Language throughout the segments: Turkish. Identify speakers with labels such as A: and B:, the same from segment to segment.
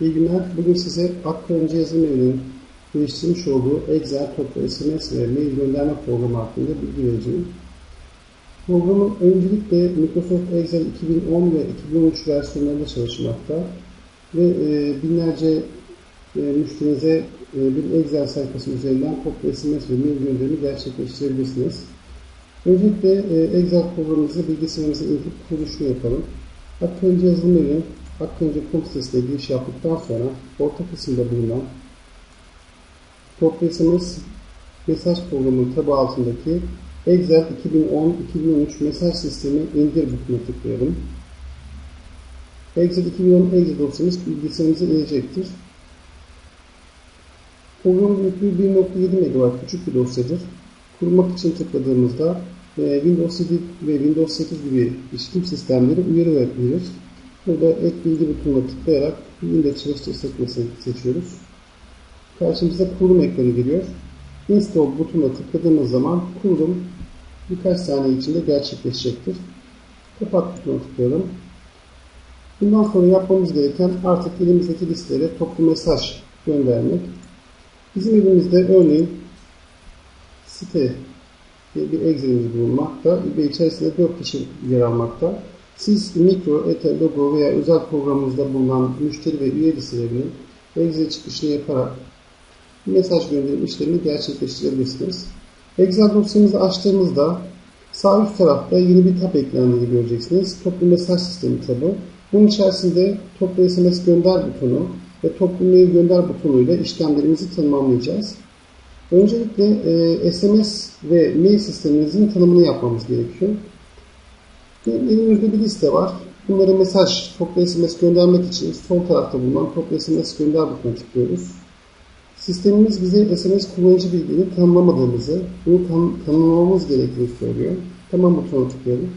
A: İyi günler. Bugün size Akkarınca Yazılım Evi'nin geliştirmiş olduğu Excel, toplu SMS ve mail gönderme programı hakkında bilgi vereceğim. Programın öncelikle Microsoft Excel 2010 ve 2013 versiyonlarında çalışmakta ve e, binlerce e, müşterinize e, bir Excel sayfası üzerinden toplu SMS ve mail gönderimi gerçekleştirebilirsiniz. Öncelikle Excel programımızı bilgisayarımıza indirip kuruluşunu yapalım. Yazılım Evi'nin Akkarınca.com sitesine giriş yaptıktan sonra orta kısımda bulunan Toplu SMS mesaj programı tabi altındaki Excel 2010-2013 mesaj sistemi indir butonuna tıklayalım. Excel 2010 Excel dosyamız bilgisayarımıza inecektir. Program büyüklüğü 1.7 MB küçük bir dosyadır. Kurmak için tıkladığımızda e, Windows 7 ve Windows 8 gibi işletim sistemleri uyarı verir. Burada ek bilgi butonuna tıklayarak Windows çalıştır sekmesini seçiyoruz. Karşımıza kurulum ekranı geliyor. Install butonuna tıkladığımız zaman kurulum birkaç saniye içinde gerçekleşecektir. Kapat butonuna tıklayalım. Bundan sonra yapmamız gereken artık elimizdeki listelere toplu mesaj göndermek. Bizim elimizde örneğin site bir Excel'imiz bulunmakta ve içerisinde 4 kişi yer almakta. Siz mikro, etel, logo veya özel programınızda bulunan müşteri ve üye listelerini Excel çıkışını yaparak mesaj gönderim işlemini gerçekleştirebilirsiniz. Excel dosyamızı açtığımızda sağ üst tarafta yeni bir tab eklendiğini göreceksiniz. Toplu mesaj sistemi tabı. Bunun içerisinde toplu SMS gönder butonu ve toplu mail gönder butonuyla işlemlerimizi tanımlayacağız. Öncelikle e, SMS ve mail sistemimizin tanımını yapmamız gerekiyor. Elimizde bir liste var. Bunlara mesaj, toplu SMS göndermek için sol tarafta bulunan toplu SMS gönder butonuna tıklıyoruz. Sistemimiz bize SMS kullanıcı bilgiini tanımlamadığımızı, bunu tan tanımlamamız gerektiğini söylüyor. Tamam butonuna tıklayalım.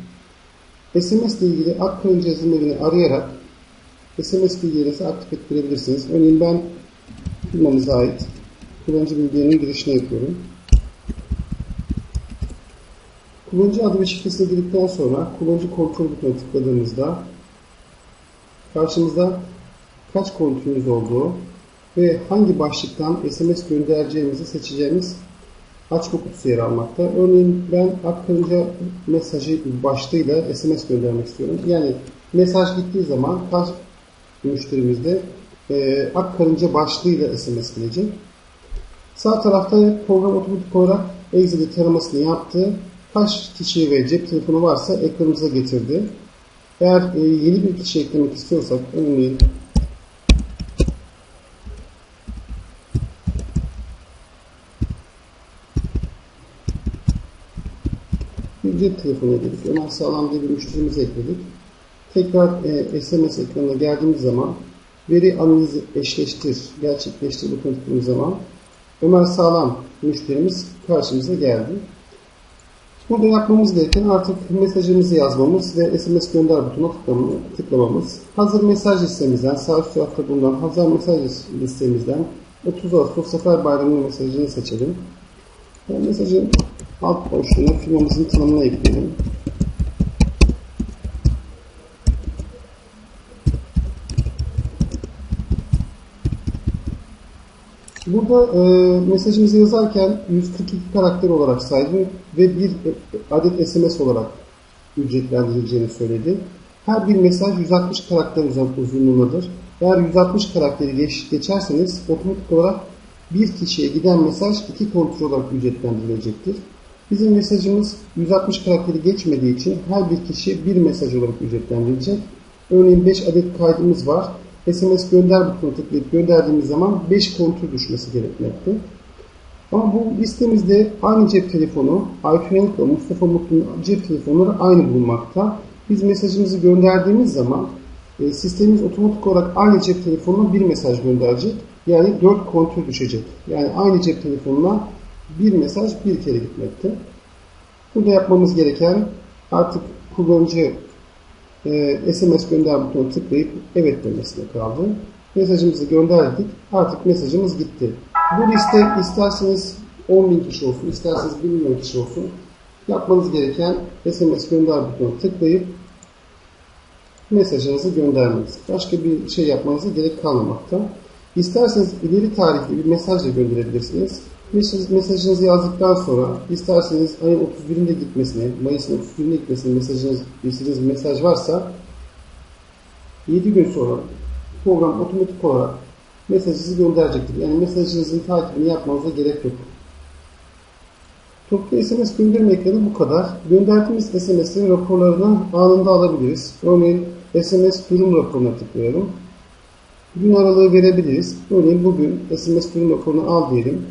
A: SMS ile ilgili yazılım evini arayarak SMS bilgilerinizi aktif ettirebilirsiniz. Örneğin ben firmamıza ait kullanıcı bilgilerinin girişini yapıyorum. Kullanıcı adı ve şifresine girdikten sonra kullanıcı kontrol butonuna tıkladığımızda karşımızda kaç kontrolümüz olduğu ve hangi başlıktan SMS göndereceğimizi seçeceğimiz açma kutusu yer almakta. Örneğin ben Akkarınca mesajı başlığıyla SMS göndermek istiyorum. Yani mesaj gittiği zaman kaç müşterimizde e, Akkarınca başlığıyla SMS gelecek. Sağ tarafta program otomatik olarak Excel'i taramasını yaptı. Kaç kişi ve cep telefonu varsa ekranımıza getirdi. Eğer e, yeni bir kişi eklemek istiyorsak örneğin bir cep telefonu ekledik. Ömer Sağlam diye bir müşterimizi ekledik. Tekrar e, SMS ekranına geldiğimiz zaman veri analizi eşleştir, gerçekleştir butonuna tıkladığımız zaman Ömer Sağlam müşterimiz karşımıza geldi. Burada yapmamız gereken artık mesajımızı yazmamız ve SMS gönder butonuna tıklamamız. Hazır mesaj listemizden, sağ üst tarafta bulunan hazır mesaj listemizden 30 Ağustos Zafer Bayramı mesajını seçelim. Yani mesajın alt boşluğuna firmamızın tanımını ekleyelim. Burada e, mesajımızı yazarken 142 karakter olarak saydı ve bir adet SMS olarak ücretlendirileceğini söyledi. Her bir mesaj 160 karakter uzunluğundadır. Eğer 160 karakteri geç, geçerseniz otomatik olarak bir kişiye giden mesaj iki kontrol olarak ücretlendirilecektir. Bizim mesajımız 160 karakteri geçmediği için her bir kişi bir mesaj olarak ücretlendirilecek. Örneğin 5 adet kaydımız var. SMS gönder butonuna tıklayıp gönderdiğimiz zaman 5 kontrol düşmesi gerekmekte. Ama bu listemizde aynı cep telefonu, Aytun Enkla, Mustafa Mutlu'nun cep telefonları aynı bulunmakta. Biz mesajımızı gönderdiğimiz zaman e, sistemimiz otomatik olarak aynı cep telefonuna bir mesaj gönderecek. Yani 4 kontrol düşecek. Yani aynı cep telefonuna bir mesaj bir kere gitmekte. Burada yapmamız gereken artık kullanıcı e, SMS gönder butonuna tıklayıp evet demesine kaldı. Mesajımızı gönderdik. Artık mesajımız gitti. Bu liste isterseniz 10.000 kişi olsun, isterseniz 1 milyon kişi olsun. Yapmanız gereken SMS gönder butonuna tıklayıp mesajınızı göndermeniz. Başka bir şey yapmanıza gerek kalmamakta. İsterseniz ileri tarihli bir mesaj da gönderebilirsiniz. Mesajınızı yazdıktan sonra isterseniz ayın 31'inde gitmesine, Mayıs'ın 31'inde gitmesine mesajınız, istediğiniz mesaj varsa 7 gün sonra program otomatik olarak mesajınızı gönderecektir. Yani mesajınızın takibini yapmanıza gerek yok. Toplu SMS gönderme ekranı bu kadar. Gönderdiğimiz SMS'lerin raporlarını anında alabiliriz. Örneğin SMS durum raporuna tıklayalım. Gün aralığı verebiliriz. Örneğin bugün SMS durum raporunu al diyelim.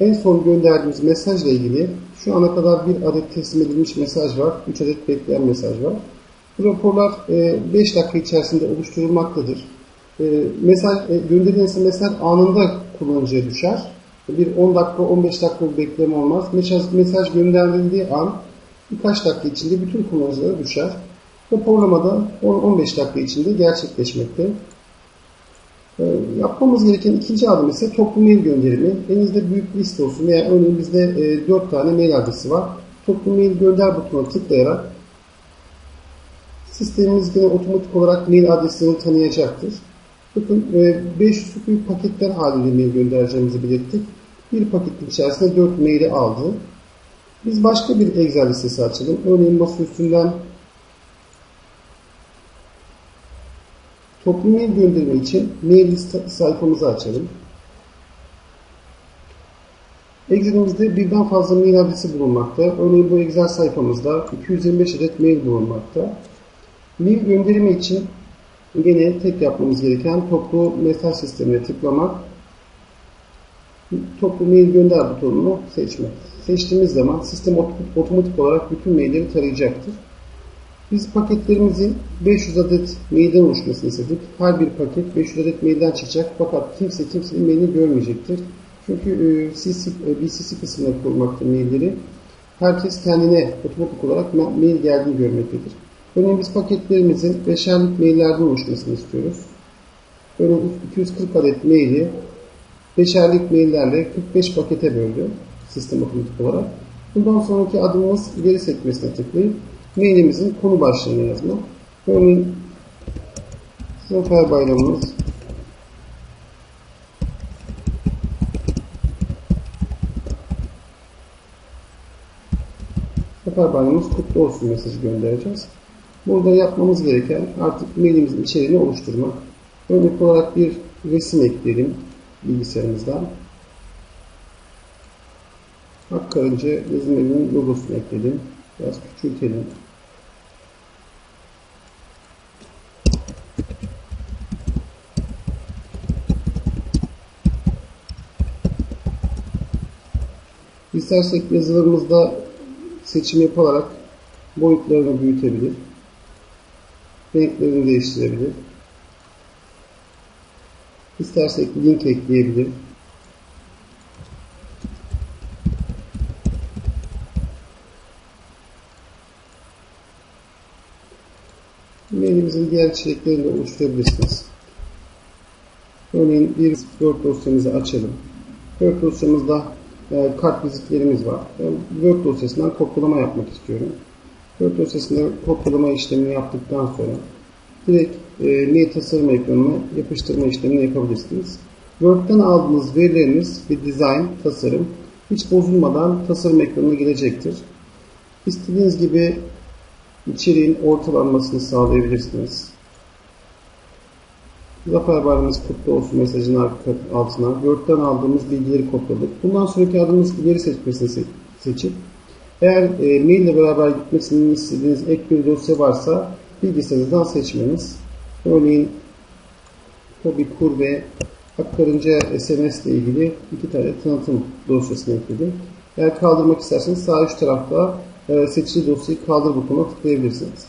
A: En son gönderdiğimiz mesajla ilgili şu ana kadar bir adet teslim edilmiş mesaj var. 3 adet bekleyen mesaj var. Bu raporlar 5 e, dakika içerisinde oluşturulmaktadır. E, mesaj, e, gönderilen mesaj anında kullanıcıya düşer. Bir 10 dakika 15 dakika bir bekleme olmaz. Mesaj, mesaj gönderildiği an birkaç dakika içinde bütün kullanıcılara düşer. Raporlamada 10-15 dakika içinde gerçekleşmekte. Ee, yapmamız gereken ikinci adım ise toplu mail gönderimi. Elinizde büyük bir liste olsun veya örneğin bizde e, 4 tane mail adresi var. Toplu mail gönder butonuna tıklayarak sistemimiz yine otomatik olarak mail adreslerini tanıyacaktır. Bakın e, 500 büyük paketler halinde mail göndereceğimizi belirttik. Bir paketin içerisinde 4 maili aldı. Biz başka bir Excel listesi açalım. Örneğin masa üstünden Toplu mail gönderme için mail liste sayfamızı açalım. Excel'imizde birden fazla mail adresi bulunmakta. Örneğin bu Excel sayfamızda 225 adet mail bulunmakta. Mail gönderimi için yine tek yapmamız gereken toplu mesaj sistemine tıklamak. Toplu mail gönder butonunu seçmek. Seçtiğimiz zaman sistem otomatik olarak bütün mailleri tarayacaktır. Biz paketlerimizin 500 adet mailden oluşmasını istedik. Her bir paket 500 adet mailden çıkacak fakat kimse kimsenin mailini görmeyecektir. Çünkü e, CC, e, BCC kısmına kurmakta mailleri. Herkes kendine otomatik olarak mail geldiğini görmektedir. Örneğin biz paketlerimizin beşerlik maillerden oluşmasını istiyoruz. Örneğin 240 adet maili beşerlik maillerle 45 pakete böldü sistem otomatik olarak. Bundan sonraki adımımız ileri sekmesine tıklayıp mailimizin konu başlığını yazmak. Örneğin Zafer Bayramımız Zafer Bayramımız kutlu olsun mesajı göndereceğiz. Burada yapmamız gereken artık mailimizin içeriğini oluşturmak. Örnek olarak bir resim ekleyelim bilgisayarımızdan. Akkarınca yazım evinin logosunu ekledim. Biraz küçültelim. İstersek yazılarımızda seçim yaparak boyutlarını büyütebilir. Renklerini değiştirebilir. İstersek link ekleyebilir. Mailimizin diğer içeriklerini de oluşturabilirsiniz. Örneğin bir Word dosyamızı açalım. Word dosyamızda e, kart vizitlerimiz var. Ben Word dosyasından kopyalama yapmak istiyorum. Word dosyasında kopyalama işlemini yaptıktan sonra direkt e, mail tasarım ekranına yapıştırma işlemini yapabilirsiniz. Word'den aldığınız verileriniz ve design, tasarım hiç bozulmadan tasarım ekranına gelecektir. İstediğiniz gibi içeriğin ortalanmasını sağlayabilirsiniz. Zafer Bayramımız kutlu olsun mesajın altına Word'den aldığımız bilgileri kopyaladık. Bundan sonraki adımımız ileri seçmesini seçip eğer e, mail ile beraber gitmesini istediğiniz ek bir dosya varsa bilgisayarınızdan seçmeniz. Örneğin Tobi Kur ve Akkarınca SMS ile ilgili iki tane tanıtım dosyasını ekledim. Eğer kaldırmak isterseniz sağ üst tarafta e, seçili dosyayı kaldır butonuna tıklayabilirsiniz.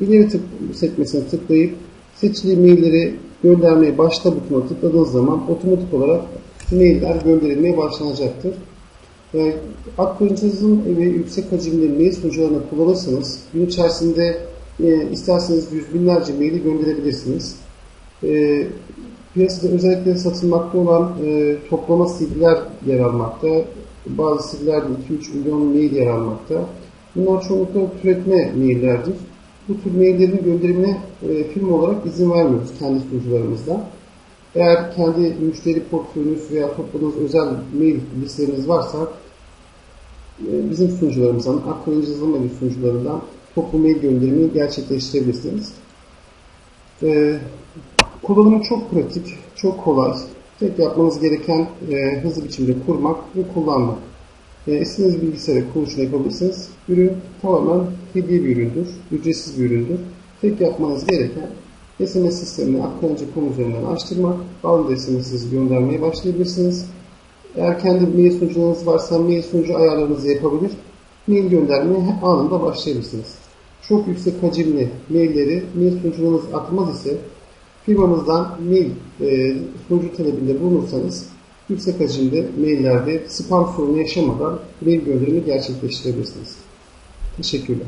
A: İleri tık sekmesine tıklayıp seçili mailleri göndermeye başla butonuna tıkladığınız zaman otomatik olarak mailler gönderilmeye başlanacaktır. E, Aktarıcınızın ve yüksek hacimli mail sunucularını kullanırsanız gün içerisinde e, isterseniz yüz binlerce maili gönderebilirsiniz. E, piyasada özellikle satılmakta olan e, toplama CD'ler yer almakta. Bazı CD'lerde 2-3 milyon mail yer almakta. Bunlar çoğunlukla türetme maillerdir. bu tür maillerin gönderimine e, firma olarak izin vermiyoruz kendi sunucularımızda. Eğer kendi müşteri portföyünüz veya topladığınız özel mail listeleriniz varsa e, bizim sunucularımızdan, Akkullanıcı Yazılım Evi sunucularından toplu mail gönderimi gerçekleştirebilirsiniz. E, kullanımı çok pratik, çok kolay. Tek yapmanız gereken e, hızlı biçimde kurmak ve kullanmak. E, istediğiniz bilgisayara kuruluşunu yapabilirsiniz. Ürün tamamen hediye bir üründür, ücretsiz bir üründür. Tek yapmanız gereken SMS sistemini akıllıca.com üzerinden açtırmak, bazı SMS'inizi göndermeye başlayabilirsiniz. Eğer kendi mail sunucularınız varsa mail sunucu ayarlarınızı yapabilir, mail göndermeye anında başlayabilirsiniz. Çok yüksek hacimli mailleri mail sunucularınız atmaz ise firmamızdan mail e, sunucu talebinde bulunursanız yüksek hacimde maillerde spam sorunu yaşamadan mail gönderimi gerçekleştirebilirsiniz. Teşekkürler.